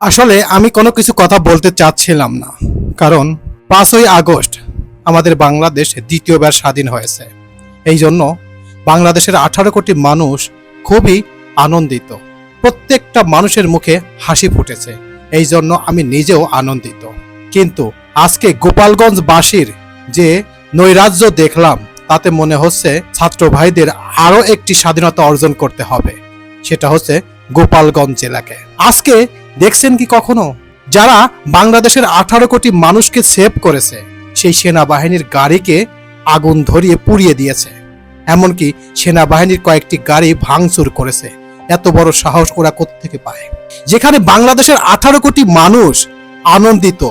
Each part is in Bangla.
আসলে আমি কোনো কিছু কথা বলতে চাচ্ছিলাম না, কারণ পাঁচই আগস্ট আমাদের বাংলাদেশ দ্বিতীয়বার স্বাধীন হয়েছে। এই জন্য বাংলাদেশের আঠারো কোটি মানুষ খুবই আনন্দিত। প্রত্যেকটা মানুষের মুখে হাসি ফুটেছে এই জন্য আমি নিজেও আনন্দিত। কিন্তু আজকে গোপালগঞ্জবাসীর যে নৈরাজ্য দেখলাম, তাতে মনে হচ্ছে ছাত্র ভাইদের আরও একটি স্বাধীনতা অর্জন করতে হবে, সেটা হচ্ছে গোপালগঞ্জ জেলাকে। আজকে দেখছেন কি কখনো? যারা বাংলাদেশের আঠারো কোটি মানুষকে সেভ করেছে, সেই সেনাবাহিনীর গাড়িকে আগুন ধরিয়ে পুড়িয়ে দিয়েছে। এমনকি সেনাবাহিনীর কয়েকটি গাড়ি ভাঙচুর করেছে। এত বড় সাহস ওরা থেকে পায়? যেখানে বাংলাদেশের আঠারো কোটি মানুষ আনন্দিত,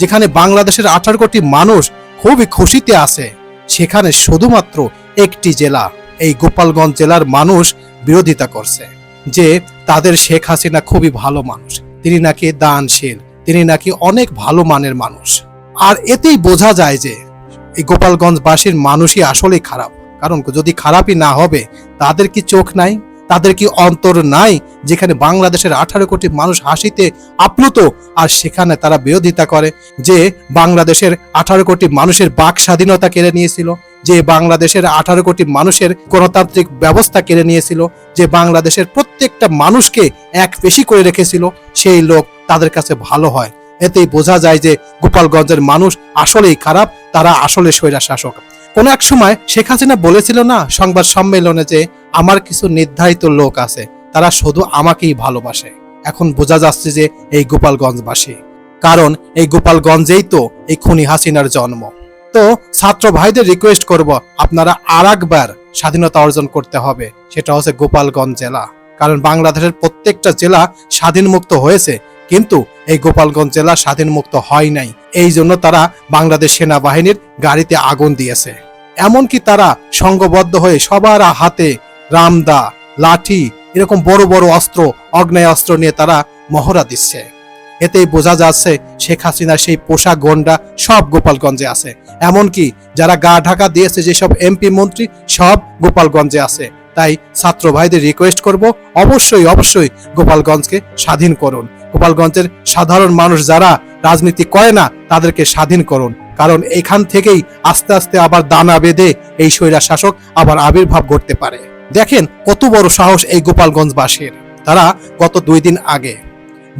যেখানে বাংলাদেশের আঠারো কোটি মানুষ খুবই খুশিতে আছে, সেখানে শুধুমাত্র একটি জেলা, এই গোপালগঞ্জ জেলার মানুষ বিরোধিতা করছে, যে তাদের শেখ হাসিনা খুবই ভালো মানুষ। তিনি নাকি দানশীল, তিনি নাকি অনেক ভালো মানের মানুষ। আর এতেই বোঝা যায় যে এই গোপালগঞ্জবাসীর মানুষই আসলেই খারাপ। কারণ যদি খারাপই না হবে, তাদের কি চোখ নাই? তাদের কি অন্তর নাই? যেখানে বাংলাদেশের আঠারো কোটি মানুষ হাসিতে আপ্লুত, আর সেখানে তারা বিরোধিতা করে যে বাংলাদেশের আঠারো কোটি মানুষের বাক স্বাধীনতা কেড়ে নিয়েছিল। যে বাংলাদেশের আঠারো কোটি মানুষের গণতান্ত্রিক ব্যবস্থা কেড়ে নিয়েছিল, যে বাংলাদেশের প্রত্যেকটা মানুষকে এক পেশি করে রেখেছিল, সেই লোক তাদের কাছে ভালো হয়। এতেই বোঝা যায় যে গোপালগঞ্জের মানুষ আসলেই খারাপ, তারা আসলে স্বৈরা শাসক। কোনো এক সময় শেখ হাসিনা বলেছিল না সংবাদ সম্মেলনে যে, আমার কিছু নির্ধারিত লোক আছে, তারা শুধু আমাকেই ভালোবাসে। এখন বোঝা যাচ্ছে যে, এই গোপালগঞ্জবাসী। কারণ এই গোপালগঞ্জেই তো এই খুনি হাসিনার জন্ম। তো ছাত্র ভাইদের রিকোয়েস্ট করব, আপনারা আর একবার স্বাধীনতা অর্জন করতে হবে। সেটা হচ্ছে গোপালগঞ্জ জেলা। কারণ বাংলাদেশের প্রত্যেকটা জেলা স্বাধীন মুক্ত হয়েছে, কিন্তু এই গোপালগঞ্জ জেলা স্বাধীন মুক্ত হয় নাই। এই জন্য তারা বাংলাদেশ সেনাবাহিনীর গাড়িতে আগুন দিয়েছে। এমনকি তারা সংঘবদ্ধ হয়ে সবার হাতে রামদা, লাঠি, এরকম বড় বড় অস্ত্র অগ্নেয় অস্ত্র নিয়ে তারা মহড়া দিচ্ছে। এতেই বোঝা যাচ্ছে শেখ হাসিনার সেই পোশাক গন্ডা সব গোপালগঞ্জে আছে। এমনকি যারা গা ঢাকা দিয়েছে যেসব এমপি মন্ত্রী, সব গোপালগঞ্জে আছে। তাই ছাত্র ভাইদের রিকোয়েস্ট করব, অবশ্যই অবশ্যই গোপালগঞ্জকে স্বাধীন করুন। গোপালগঞ্জের সাধারণ মানুষ যারা রাজনীতি করে না, তাদেরকে স্বাধীন করুন। কারণ এখান থেকেই আস্তে আস্তে আবার দানা বেঁধে এই স্বৈরা শাসক আবার আবির্ভাব ঘটতে পারে। দেখেন কত বড় সাহস এই গোপালগঞ্জবাসীর। তারা গত দুই দিন আগে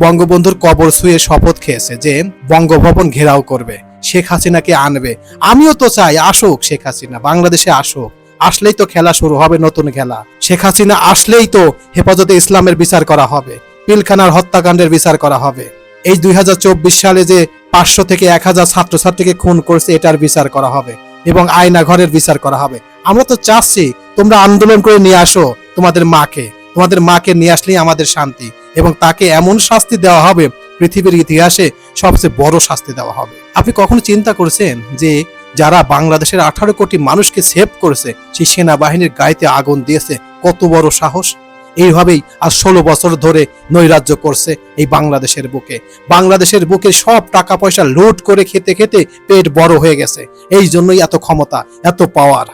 বঙ্গবন্ধুর কবর ছুঁয়ে শপথ খেয়েছে যে বঙ্গভবন ঘেরাও করবে, শেখ হাসিনাকে আনবে। আমিও তো চাই আসুক শেখ হাসিনা, বাংলাদেশে আসুক। আসলেই তো খেলা শুরু হবে, নতুন খেলা। শেখ হাসিনা আসলেই তো হেফাজতে ইসলামের বিচার করা হবে, পিলখানার হত্যাকাণ্ডের বিচার করা হবে। এই দুই হাজার চব্বিশ সালে যে পাঁচশো থেকে এক হাজার ছাত্রছাত্রীকে খুন করছে, এটার বিচার করা হবে এবং আয়না ঘরের বিচার করা হবে। আমরা তো চাচ্ছি, তোমরা আন্দোলন করে নিয়ে আসো তোমাদের মাকে। তোমাদের মাকে নিয়ে আসলেই আমাদের শান্তি। এবং তাকে এমন শাস্তি দেওয়া হবে, পৃথিবীর ইতিহাসে সবচেয়ে বড় শাস্তি দেওয়া হবে। আপনি কখনো চিন্তা করেছেন যে যারা বাংলাদেশের আঠারো কোটি মানুষকে সেভ করেছে, সেই সেনাবাহিনীর গায়েতে আগুন দিয়েছে, কত বড় সাহস? এইভাবেই আজ ষোলো বছর ধরে নৈরাজ্য করছে এই বাংলাদেশের বুকে। বাংলাদেশের বুকে সব টাকা পয়সা লুট করে খেতে খেতে পেট বড় হয়ে গেছে। এই জন্যই এত ক্ষমতা, এত পাওয়ার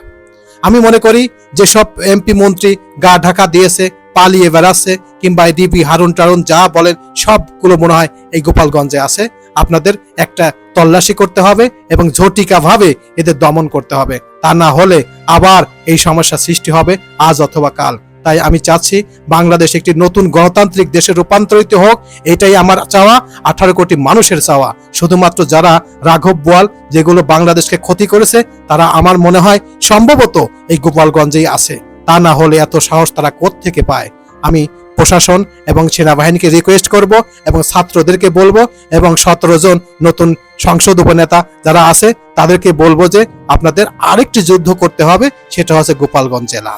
আমি মনে করি যে সব এমপি মন্ত্রী গা ঢাকা দিয়েছে পালিয়ে বেড়াচ্ছে কিংবা ডিবি হারুন টারুন যা বলেন, সবগুলো মনে হয় এই গোপালগঞ্জে আছে। আপনাদের একটা তল্লাশি করতে হবে এবং ঝটিকা ভাবে এদের দমন করতে হবে। তা না হলে আবার এই সমস্যা সৃষ্টি হবে আজ অথবা কাল। তাই আমি চাচ্ছি বাংলাদেশ একটি নতুন গণতান্ত্রিক দেশে রূপান্তরিত হোক, এটাই আমার চাওয়া, আঠারো কোটি মানুষের চাওয়া। শুধুমাত্র যারা রাঘব বোয়াল যেগুলো বাংলাদেশকে ক্ষতি করেছে, তারা আমার মনে হয় সম্ভবত এই গোপালগঞ্জেই আছে। তা না হলে এত সাহস তারা থেকে পায়? আমি প্রশাসন এবং সেনাবাহিনীকে রিকোয়েস্ট করব এবং ছাত্রদেরকে বলব এবং সতেরো জন নতুন সংসদ উপনেতা যারা আছে, তাদেরকে বলব যে আপনাদের আরেকটি যুদ্ধ করতে হবে, সেটা হচ্ছে গোপালগঞ্জ জেলা।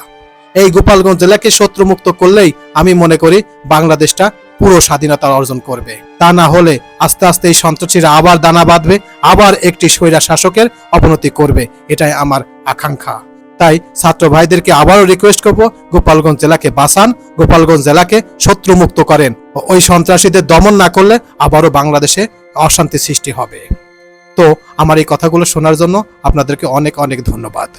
এই গোপালগঞ্জ জেলাকে শত্রুমুক্ত করলেই আমি মনে করি বাংলাদেশটা পুরো স্বাধীনতা অর্জন করবে। তা না হলে আস্তে আস্তে এই সন্ত্রাসীরা আবার দানা বাঁধবে, আবার একটি স্বৈরা শাসকের অবনতি করবে, এটাই আমার আকাঙ্ক্ষা। তাই ছাত্র ভাইদেরকে আবারও রিকোয়েস্ট করব, গোপালগঞ্জ জেলাকে বাঁচান, গোপালগঞ্জ জেলাকে শত্রুমুক্ত করেন ওই সন্ত্রাসীদের দমন না করলে আবারও বাংলাদেশে অশান্তি সৃষ্টি হবে। তো আমার এই কথাগুলো শোনার জন্য আপনাদেরকে অনেক অনেক ধন্যবাদ।